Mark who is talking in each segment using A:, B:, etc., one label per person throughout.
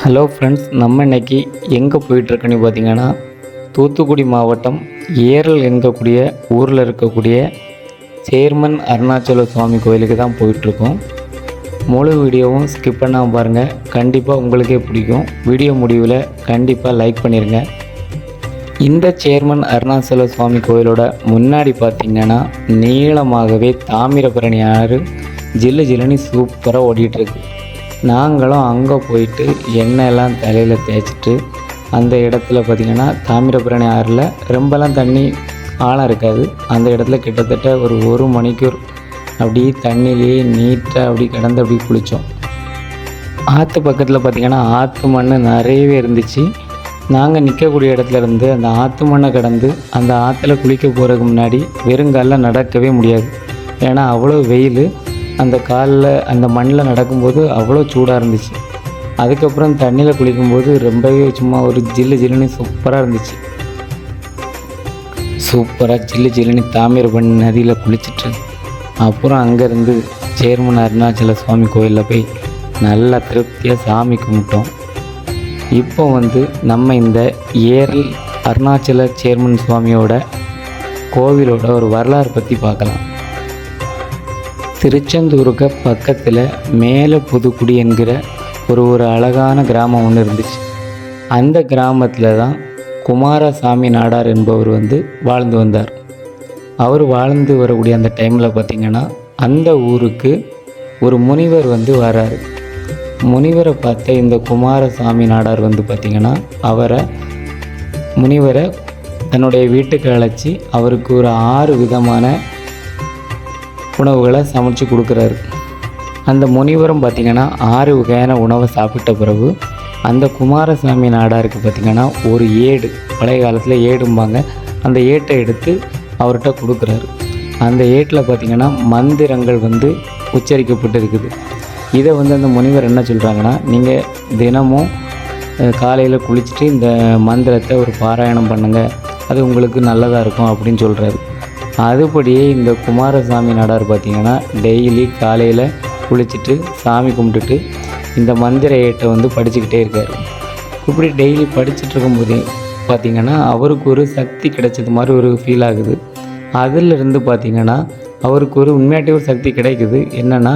A: Hello friends நம்ம இன்றைக்கி எங்கே போயிட்டுருக்குன்னு பார்த்தீங்கன்னா தூத்துக்குடி மாவட்டம் ஏரல் என்கக்கூடிய ஊரில் இருக்கக்கூடிய சேர்மன் அருணாச்சல சுவாமி கோயிலுக்கு தான் போயிட்டுருக்கோம். முழு வீடியோவும் ஸ்கிப் பண்ணாமல் பாருங்கள் கண்டிப்பாக உங்களுக்கே பிடிக்கும். வீடியோ முடிவில் கண்டிப்பாக லைக் பண்ணிடுங்க இந்த சேர்மன் அருணாச்சல சுவாமி கோயிலோட முன்னாடி பார்த்தீங்கன்னா நீளமாகவே தாமிரபரணி ஆறு ஜில்லு ஜில்லுன்னு சூப்பராக ஓடிட்டுருக்கு. நாங்களும் அங்கே போயிட்டு எண்ணெயெல்லாம் தலையில் தேய்ச்சிட்டு அந்த இடத்துல பார்த்திங்கன்னா தாமிரபரணி ஆறில் ரொம்பலாம் தண்ணி ஆழம் இருக்காது. அந்த இடத்துல கிட்டத்தட்ட ஒரு ஒரு மணிக்கூர் அப்படியே தண்ணியிலேயே நீட்டாக அப்படி கிடந்து அப்படி குளித்தோம் ஆற்று பக்கத்தில் பார்த்திங்கன்னா ஆற்று மண் நிறையவே இருந்துச்சு. நாங்கள் நிற்கக்கூடிய இடத்துல இருந்து அந்த ஆற்று மண்ணை கடந்து அந்த ஆற்றுல குளிக்க போகிறதுக்கு முன்னாடி வெறுங்காலில் நடக்கவே முடியாது. ஏன்னா அவ்வளோ வெயில். அந்த காலில் அந்த மண்ணில் நடக்கும்போது அவ்வளோ சூடாக இருந்துச்சு. அதுக்கப்புறம் தண்ணியில் குளிக்கும்போது ரொம்பவே சும்மா ஒரு ஜில்லு ஜில்லுன்னு சூப்பராக இருந்துச்சு. சூப்பராக ஜில்லு ஜில்லுன்னு தாமிரபரணி நதியில் குளிச்சுட்டு அப்புறம் அங்கேருந்து சேர்மன் அருணாச்சல சுவாமி கோயிலில் போய் நல்லா திருப்தியாக சாமி கும்பிட்டோம். இப்போ வந்து நம்ம இந்த ஏரல் அருணாச்சல சேர்மன் சுவாமியோட கோவிலோட ஒரு வரலாறு பற்றி பார்க்கலாம். திருச்செந்தூருக்கு பக்கத்தில் மேலே புதுக்குடி என்கிற ஒரு ஒரு அழகான கிராமம் ஒன்று இருந்துச்சு. அந்த கிராமத்தில் தான் குமாரசாமி நாடார் என்பவர் வந்து வாழ்ந்து வந்தார். அவர் வாழ்ந்து வரக்கூடிய அந்த டைமில் பார்த்திங்கன்னா அந்த ஊருக்கு ஒரு முனிவர் வந்து வராரு. முனிவரை பார்த்த இந்த குமாரசாமி நாடார் வந்து பார்த்திங்கன்னா அவரை முனிவரை தன்னுடைய வீட்டுக்கு அழைச்சி அவருக்கு ஒரு ஆறு விதமான உணவுகளை சமைச்சு கொடுக்குறாரு. அந்த முனிவரும் பார்த்திங்கன்னா ஆறு வகையான உணவை சாப்பிட்ட பிறகு அந்த குமாரசாமி நாடாருக்கு பார்த்திங்கன்னா ஒரு ஏடு பழைய காலத்தில் ஏடும்பாங்க. அந்த ஏட்டை எடுத்து அவர்கிட்ட கொடுக்குறாரு. அந்த ஏட்டில் பார்த்திங்கன்னா மந்திரங்கள் வந்து உச்சரிக்கப்பட்டு இருக்குது இதை வந்து அந்த முனிவர் என்ன சொல்கிறாங்கன்னா நீங்கள் தினமும் காலையில் குளிச்சுட்டு இந்த மந்திரத்தை ஒரு பாராயணம் பண்ணுங்கள் அது உங்களுக்கு நல்லதாக இருக்கும் அப்படின்னு சொல்கிறாரு அதுபடியே இந்த குமாரசாமி நாடார் பார்த்திங்கன்னா டெய்லி காலையில் குளிச்சுட்டு சாமி கும்பிட்டுட்டு இந்த மந்திர ஏட்டை வந்து படிச்சுக்கிட்டே இருக்கார். இப்படி டெய்லி படிச்சுட்டு இருக்கும்போதே பார்த்திங்கன்னா அவருக்கு ஒரு சக்தி கிடைச்சது மாதிரி ஒரு ஃபீல் ஆகுது. அதிலிருந்து பார்த்திங்கன்னா அவருக்கு ஒரு உண்மையாட்டி ஒரு சக்தி கிடைக்குது. என்னென்னா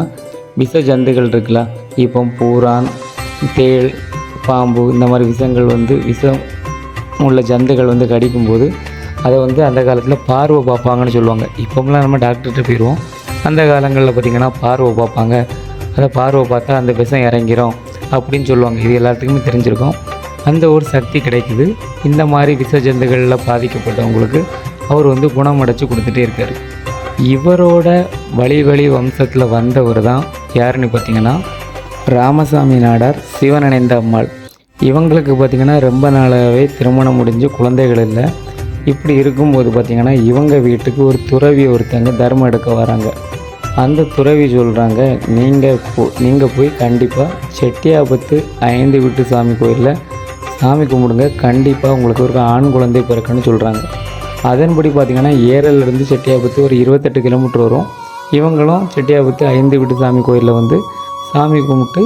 A: விஷ ஜந்துகள் இருக்குல்ல இப்போ பூரான் தேள் பாம்பு இந்த மாதிரி விஷங்கள் வந்து விஷம் உள்ள ஜந்துகள் வந்து கடிக்கும்போது அதை வந்து அந்த காலத்தில் பார்வை பார்ப்பாங்கன்னு சொல்லுவாங்க. இப்போமெல்லாம் நம்ம டாக்டர்கிட்ட போயிடுவோம் அந்த காலங்களில் பார்த்திங்கன்னா பார்வை பார்ப்பாங்க. அதை பார்வை பார்த்தா அந்த விஷம் இறங்கிரும் அப்படின்னு சொல்லுவாங்க. இது எல்லாத்துக்குமே தெரிஞ்சிருக்கும். அந்த ஒரு சக்தி கிடைக்குது. இந்த மாதிரி விஷ ஜந்துகளில் பாதிக்கப்பட்டவங்களுக்கு அவர் வந்து குணமடைச்சு கொடுத்துட்டே இருக்கார். இவரோட வழி வழி வம்சத்தில் வந்தவர் தான் யாருன்னு பார்த்தீங்கன்னா ராமசாமி நாடார் சிவனணைந்த அம்மாள். இவங்களுக்கு பார்த்திங்கன்னா ரொம்ப நாளாகவே திருமணம் முடிஞ்சு குழந்தைகள் இல்லை. இப்படி இருக்கும்போது பார்த்திங்கன்னா இவங்க வீட்டுக்கு ஒரு துறவி ஒருத்தங்க தர்மம் எடுக்க வராங்க. அந்த துறவி சொல்கிறாங்க நீங்கள் போ நீங்கள் போய் கண்டிப்பாக செட்டியாபத்து ஐந்து வீட்டு சாமி கோயிலில் சாமி கும்பிடுங்க. கண்டிப்பாக உங்களுக்கு ஒரு ஆண் குழந்தை பிறக்குன்னு சொல்கிறாங்க அதன்படி பார்த்திங்கன்னா ஏரல்லேருந்து செட்டியாபத்து ஒரு இருபத்தெட்டு கிலோமீட்டர் வரும். இவங்களும் செட்டியாபத்து ஐந்து வீட்டு சாமி கோயிலில் வந்து சாமி கும்பிட்டு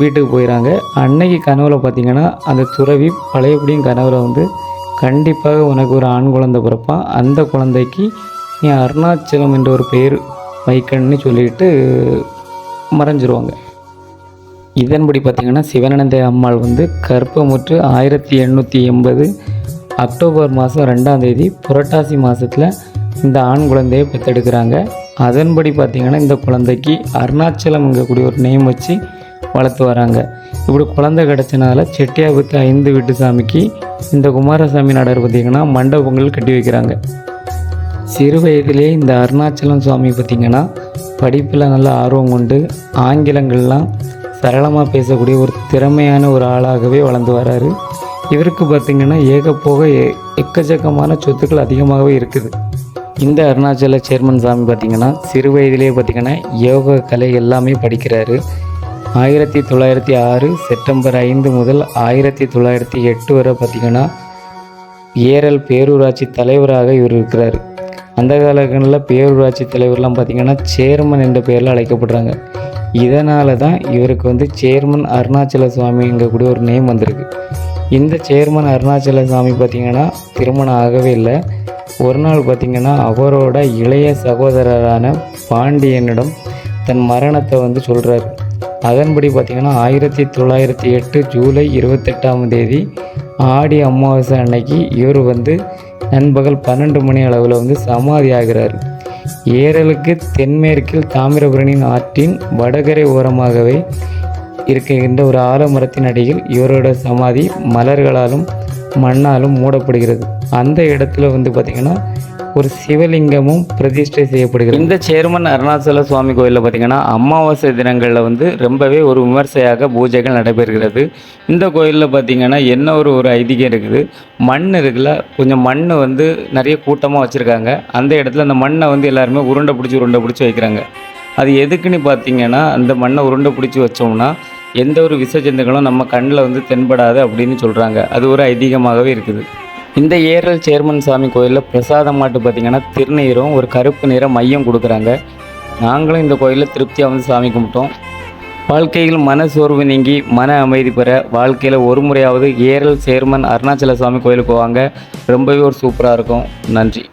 A: வீட்டுக்கு போயிடறாங்க அன்னைக்கு கனவில் பார்த்திங்கன்னா அந்த துறவி பழையபடியும் கனவில் வந்து கண்டிப்பாக உனக்கு ஒரு ஆண் குழந்தை பிறப்பான் அந்த குழந்தைக்கு நீ அருணாச்சலம் என்ற ஒரு பெயர் வைக்கணும்னு சொல்லிட்டு மறைஞ்சிருவாங்க. இதன்படி பார்த்திங்கன்னா சிவனந்த அம்மாள் வந்து கற்பமுற்று ஆயிரத்தி எண்ணூற்றி எண்பது அக்டோபர் மாதம் ரெண்டாம் தேதி புரட்டாசி மாதத்தில் இந்த ஆண் குழந்தையை பெற்றெடுக்கிறாங்க. அதன்படி பார்த்திங்கன்னா இந்த குழந்தைக்கு அருணாச்சலம்ங்கக்கூடிய ஒரு நேம் வச்சு வளர்த்து வராங்க. இப்படி குழந்தை கிடச்சனால செட்டியாபுத்து ஐந்து வீட்டு சாமிக்கு இந்த குமாரசாமி நாடர் பார்த்திங்கன்னா மண்டபங்கள் கட்டி வைக்கிறாங்க. சிறு வயதிலே இந்த அருணாச்சலம் சுவாமி பார்த்திங்கன்னா படிப்பில் நல்ல ஆர்வம் கொண்டு ஆங்கிலங்கள்லாம் சரளமாக பேசக்கூடிய ஒரு திறமையான ஒரு ஆளாகவே வளர்ந்து வராரு. இவருக்கு பார்த்திங்கன்னா ஏகப்போக எ- எக்கச்சக்கமான சொத்துக்கள் அதிகமாகவே இருக்குது. இந்த அருணாச்சல சேர்மன் சாமி பார்த்திங்கன்னா சிறு வயதிலே பார்த்திங்கன்னா யோக கலை எல்லாமே படிக்கிறாரு. ஆயிரத்தி தொள்ளாயிரத்தி ஆறு செப்டம்பர் ஐந்து முதல் ஆயிரத்தி தொள்ளாயிரத்தி எட்டு வரை பார்த்திங்கன்னா ஏரல் பேரூராட்சி தலைவராக இவர் இருக்கிறார். அந்த காலங்களில் பேரூராட்சி தலைவர்லாம் பார்த்திங்கன்னா சேர்மன் என்ற பெயரில் அழைக்கப்படுறாங்க. இதனால தான் இவருக்கு வந்து சேர்மன் அருணாச்சல சுவாமிங்கக்கூடிய ஒரு நேம் வந்திருக்கு. இந்த சேர்மன் அருணாச்சல சுவாமி பார்த்திங்கன்னா திருமணம் ஆகவே இல்லை. ஒரு நாள் பார்த்திங்கன்னா அவரோட இளைய சகோதரரான பாண்டியனிடம் தன் மரணத்தை வந்து சொல்கிறாரு அதன்படி பார்த்திங்கன்னா ஆயிரத்தி தொள்ளாயிரத்தி எட்டு ஜூலை இருபத்தெட்டாம் தேதி ஆடி அமாவாசை அன்னைக்கு இவர் வந்து நண்பகல் பன்னெண்டு மணி அளவில் வந்து சமாதி ஆகிறார். ஏரலுக்கு தென்மேற்கில் தாமிரபரணியின் ஆற்றின் வடகரை ஓரமாகவே இருக்கின்ற ஒரு ஆலமரத்தின் அடியில் இவரோட சமாதி மலர்களாலும் மண்ணாலும் மூடப்படுகிறது. அந்த இடத்துல வந்து பார்த்திங்கன்னா ஒரு சிவலிங்கமும் பிரதிஷ்டை செய்யப்படுகிறது. இந்த சேர்மன் அருணாச்சல சுவாமி கோயிலில் பார்த்திங்கன்னா அமாவாசை தினங்களில் வந்து ரொம்பவே ஒரு விமர்சையாக பூஜைகள் நடைபெறுகிறது. இந்த கோயிலில் பார்த்திங்கன்னா என்ன ஒரு ஒரு ஐதீகம் இருக்குது. மண் இருக்குல்ல கொஞ்சம் மண் வந்து நிறைய கூட்டமாக வச்சுருக்காங்க. அந்த இடத்துல அந்த மண்ணை வந்து எல்லாருமே உருண்டை பிடிச்சி உருண்டை பிடிச்சி வைக்கிறாங்க. அது எதுக்குன்னு பார்த்தீங்கன்னா அந்த மண்ணை உருண்டை பிடிச்சி வச்சோம்னா எந்த ஒரு விசஜந்துகளும் நம்ம கண்ணில் வந்து தென்படாது அப்படின்னு சொல்கிறாங்க அது ஒரு ஐதீகமாகவே இருக்குது. இந்த ஏரல் சேர்மன் சாமி கோயிலில் பிரசாதம் மாட்டு பார்த்திங்கன்னா திருநீரும் ஒரு கருப்பு நிற மையம் கொடுக்குறாங்க. நாங்களும் இந்த கோயிலில் திருப்தியாக வந்து சாமி கும்பிட்டோம். வாழ்க்கையில் மன சோர்வு நீங்கி மன அமைதி பெற வாழ்க்கையில் ஒரு முறையாவது ஏரல் சேர்மன் அருணாச்சல சுவாமி கோயிலுக்கு போவாங்க ரொம்பவே ஒரு சூப்பராக இருக்கும். நன்றி.